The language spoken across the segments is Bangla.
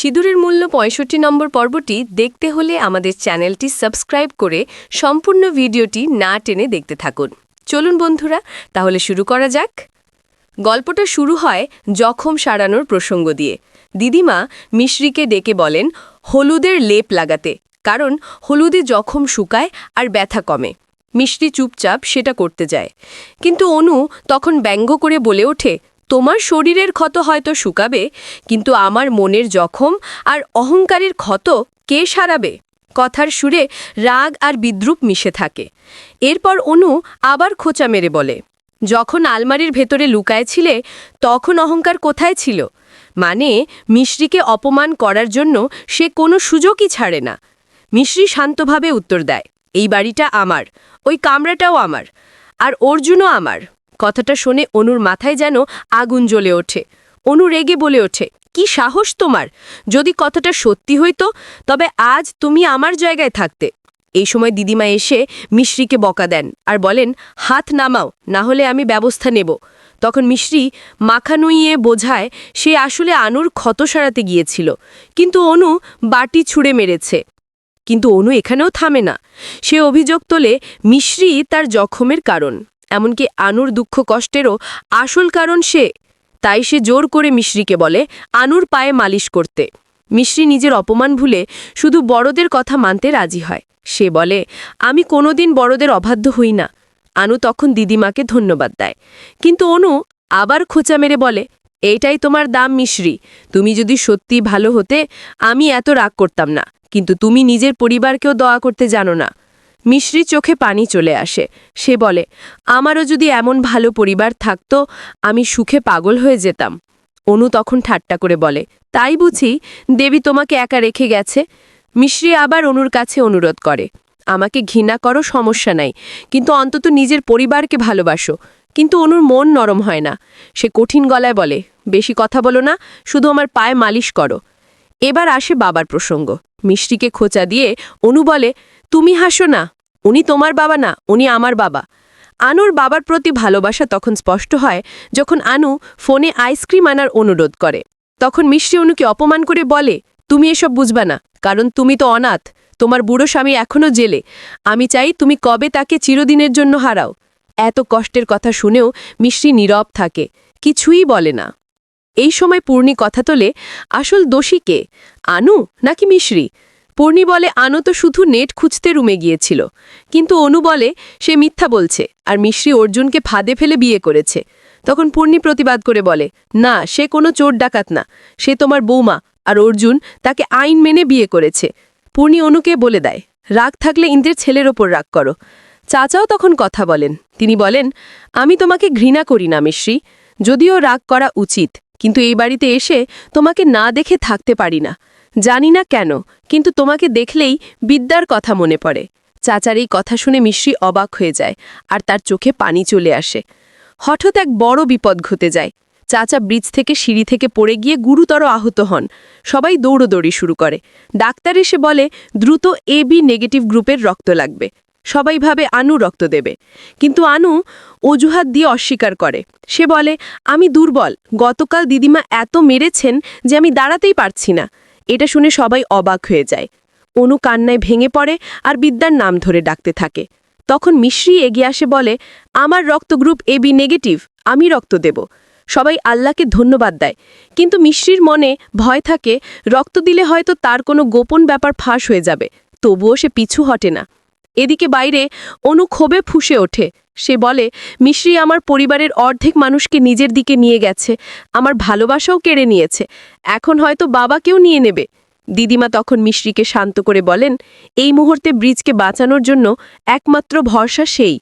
সিঁদুরের মূল্য পঁয়ষট্টি নম্বর পর্বটি দেখতে হলে আমাদের চ্যানেলটি সাবস্ক্রাইব করে সম্পূর্ণ ভিডিওটি না টেনে দেখতে থাকুন। চলুন বন্ধুরা, তাহলে শুরু করা যাক। গল্পটা শুরু হয় জখম সারানোর প্রসঙ্গ দিয়ে। দিদিমা মিশ্রিকে ডেকে বলেন, হলুদের লেপ লাগাতে, কারণ হলুদে জখম শুকায় আর ব্যথা কমে। মিষ্টি চুপচাপ সেটা করতে যায়। কিন্তু অনু তখন ব্যঙ্গ করে বলে ওঠে তোমার শরীরের ক্ষত হয়তো শুকাবে, কিন্তু আমার মনের জখম আর অহংকারের ক্ষত কে সারাবে? কথার সুরে রাগ আর বিদ্রুপ মিশে থাকে। এরপর অনু আবার খোঁচা মেরে বলে, যখন আলমারির ভেতরে লুকায় ছিলে তখন অহংকার কোথায় ছিল? মানে মিশ্রিকে অপমান করার জন্য সে কোনো সুযোগই ছাড়ে না। মিশ্রি শান্তভাবে উত্তর দেয়, এই বাড়িটা আমার, ওই কামরাটাও আমার, আর অর্জুনও আমার। কথাটা শুনে অনুর মাথায় যেন আগুন জ্বলে ওঠে। অনু রেগে বলে ওঠে, কি সাহস তোমার? যদি কথাটা সত্যি হইতো, তবে আজ তুমি আমার জায়গায় থাকতে এই সময় দিদিমা এসে মিশ্রিকে বকা দেন আর বলেন, হাত নামাও, না হলে আমি ব্যবস্থা নেব তখন মিশ্রি মাখা নুইয়ে বোঝায়, সে আসলে আনুর ক্ষত সারাতে গিয়েছিল। কিন্তু অনু বাটি ছুঁড়ে মেরেছে। কিন্তু অনু এখানেও থামে না। সে অভিযোগ তোলে, মিশ্রি তার জখমের কারণ। এমনকি আনুর দুঃখ কষ্টেরও আসল কারণ সে। তাই সে জোর করে মিশ্রিকে বলে, আনুর পায়ে মালিশ করতে। মিশ্রি নিজের অপমান ভুলে শুধু বড়দের কথা মানতে রাজি হয়। সে বলে, আমি কোনোদিন বড়দের অবাধ্য হই না। আনু তখন দিদিমাকে ধন্যবাদ দেয়। কিন্তু অনু আবার খোঁচা মেরে বলে, এইটাই তোমার দাম মিশ্রি। তুমি যদি সত্যি ভালো হতে, আমি এত রাগ করতাম না। কিন্তু তুমি নিজের পরিবারকেও দয়া করতে জানো না। মিশ্রি চোখে পানি চলে আসে। সে বলে, আমারও যদি এমন ভালো পরিবার থাকতো, আমি সুখে পাগল হয়ে যেতাম। অনু তখন ঠাট্টা করে বলে, তাই বুঝি দেবী তোমাকে একা রেখে গেছে? মিশ্রি আবার অনুর কাছে অনুরোধ করে, আমাকে ঘৃণা করো, সমস্যা নাই, কিন্তু অন্তত নিজের পরিবারকে ভালোবাসো। কিন্তু অনুর মন নরম হয় না। সে কঠিন গলায় বলে, বেশি কথা বলো না, শুধু আমার পায়ে মালিশ করো। এবার আসে বাবার প্রসঙ্গ। মিষ্টিকে খোঁচা দিয়ে অনু বলে, তুমি হাসো না উনি তোমার বাবা না, উনি আমার বাবা। আনুর বাবার প্রতি ভালোবাসা তখন স্পষ্ট হয় যখন আনু ফোনে আইসক্রিম আনার অনুরোধ করে। তখন মিষ্টি অনুকে অপমান করে বলে, তুমি এসব বুঝবা না, কারণ তুমি তো অনাথ, তোমার বুড়ো স্বামী এখনও জেলে। আমি চাই তুমি কবে তাকে চিরদিনের জন্য হারাও। এত কষ্টের কথা শুনেও মিষ্টি নীরব থাকে, কিছুই বলে না। এই সময় পূর্ণি কথা তোলে, আসল দোষী কে, আনু নাকি মিশ্রি পূর্ণি বলে, আনু তো শুধু নেট খুঁজতে রুমে গিয়েছিল। কিন্তু অনু বলে, সে মিথ্যা বলছে, আর মিশ্রি অর্জুনকে ফাঁদে ফেলে বিয়ে করেছে। তখন পূর্ণি প্রতিবাদ করে বলে, না, সে কোনো চোর ডাকাত না। সে তোমার বৌমা, আর অর্জুন তাকে আইন মেনে বিয়ে করেছে। পূর্ণি অনুকে বলে দেয়, রাগ থাকলে ইন্দ্রের ছেলের ওপর রাগ করো। চাচাও তখন কথা বলেন। তিনি বলেন, আমি তোমাকে ঘৃণা করি না, মিশ্রি। যদিও রাগ করা উচিত, কিন্তু এই বাড়িতে এসে তোমাকে না দেখে থাকতে পারি না। জানি না কেন, কিন্তু তোমাকে দেখলেই বিদ্যার কথা মনে পড়ে। চাচার এই কথা শুনে মিশ্রি অবাক হয়ে যায় আর তার চোখে পানি চলে আসে। হঠাৎ এক বড় বিপদ ঘটে যায়। চাচা ব্রিজ থেকে সিঁড়ি থেকে পড়ে গিয়ে গুরুতর আহত হন। সবাই দৌড়োদৌড়ি শুরু করে। ডাক্তার এসে বলে, দ্রুত এ বি নেগেটিভ গ্রুপের রক্ত লাগবে। সবাই ভাবে আনু রক্ত দেবে। কিন্তু আনু অজুহাত দিয়ে অস্বীকার করে। সে বলে, আমি দুর্বল। গতকাল দিদিমা এত মেরেছেন যে আমি দাঁড়াতেই পারছি না। এটা শুনে সবাই অবাক হয়ে যায়। অনু কান্নায় ভেঙে পড়ে আর বিদ্যার নাম ধরে ডাকতে থাকে। তখন মিশ্রি এগিয়ে আসে বলে, আমার রক্ত গ্রুপ এ বি নেগেটিভ, আমি রক্ত দেব। সবাই আল্লাহকে ধন্যবাদ দেয়। কিন্তু মিশ্রির মনে ভয় থাকে, রক্ত দিলে হয়তো তার কোনো গোপন ব্যাপার ফাঁস হয়ে যাবে, তবুও সে পিছু হটে না। এদিকে বাইরে অনু ক্ষোভে ফুসে ওঠে। সে বলে, মিশ্রি আমার পরিবারের অর্ধেক মানুষকে নিজের দিকে নিয়ে গেছে। আমার ভালোবাসাও কেড়ে নিয়েছে। এখন হয়তো বাবাকেও নিয়ে নেবে। দিদিমা তখন মিশ্রিকে শান্ত করে বলেন, এই মুহূর্তে ব্রিজকে বাঁচানোর জন্য একমাত্র ভরসা সেই।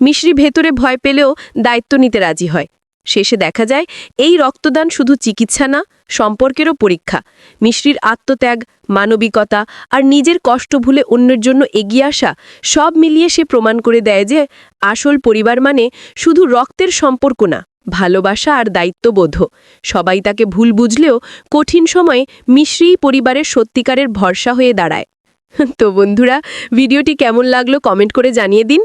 মিশ্রি ভেতরে ভয় পেলেও দায়িত্ব নিতে রাজি হয়। শেষে দেখা যায়, এই রক্তদান শুধু চিকিৎসা না, সম্পর্কেরও পরীক্ষা। মিশ্রির আত্মত্যাগ, মানবিকতা আর নিজের কষ্ট ভুলে অন্যের জন্য এগিয়ে আসা সব মিলিয়ে সে প্রমাণ করে দেয় যে আসল পরিবার মানে শুধু রক্তের সম্পর্ক না, ভালোবাসা আর দায়িত্ববোধ। সবাই তাকে ভুল বুঝলেও কঠিন সময়ে মিশ্রিই পরিবারের সত্যিকারের ভরসা হয়ে দাঁড়ায়। তো বন্ধুরা, ভিডিওটি কেমন লাগল কমেন্ট করে জানিয়ে দিন।